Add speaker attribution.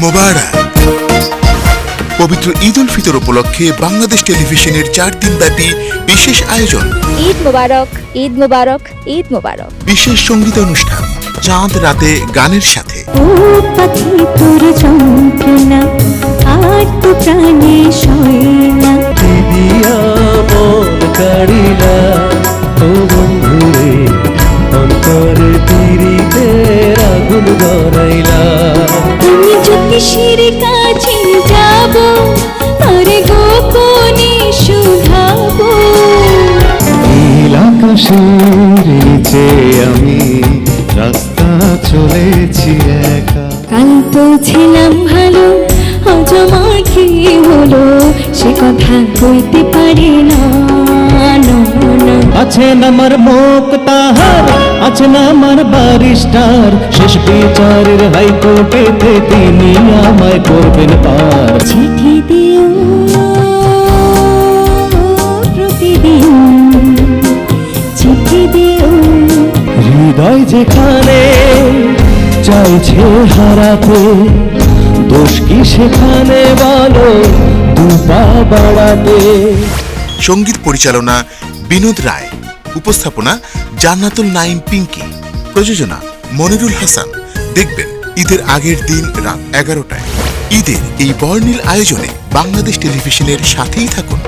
Speaker 1: মোবারক। পবিত্র ঈদ উল ফিতর উপলক্ষে বাংলাদেশ টেলিভিশনের চার দিনব্যাপী বিশেষ আয়োজন।
Speaker 2: ঈদ মোবারক ঈদ মোবারক ঈদ মোবারক।
Speaker 1: বিশেষ সংগীত অনুষ্ঠান চাঁদ রাতে গানের সাথে।
Speaker 3: অন্তরে পিড়িতে আগুন ধরাইলা।
Speaker 4: তুমি জ্যোতিষীর কাছে যাব আরে গোপনে শুধাবো
Speaker 3: নীল আকাশের নিচে আমি রাস্তা চলেছি একা
Speaker 4: কাল তো ছিলাম ভালো আজ আমার কি হলো সে কথা কইতে পারি না।
Speaker 3: আছেন আমার মুখ তাহার আছেন আমার বারিস্টার শেষ বিচারের হাইকোর্টেতে তিনি আমায় করবেন পার।
Speaker 4: চিঠি দিও প্রতিদিন। চিঠি দিও।
Speaker 3: হৃদয় যেখানে চাইছে হারাতে দোষ কি সেখানে বলো? দুপা বাড়াতে।
Speaker 1: সংগীত পরিচালনা বিনোদ রায়। উপস্থাপনা জান্নাতুল নাইম পিঙ্কি, প্রযোজনা মনিরুল হাসান। দেখবেন ঈদের আগের দিন রাত এগারোটায়। ঈদের এই বর্ণিল আয়োজনে বাংলাদেশ টেলিভিশনের সাথেই থাকুন।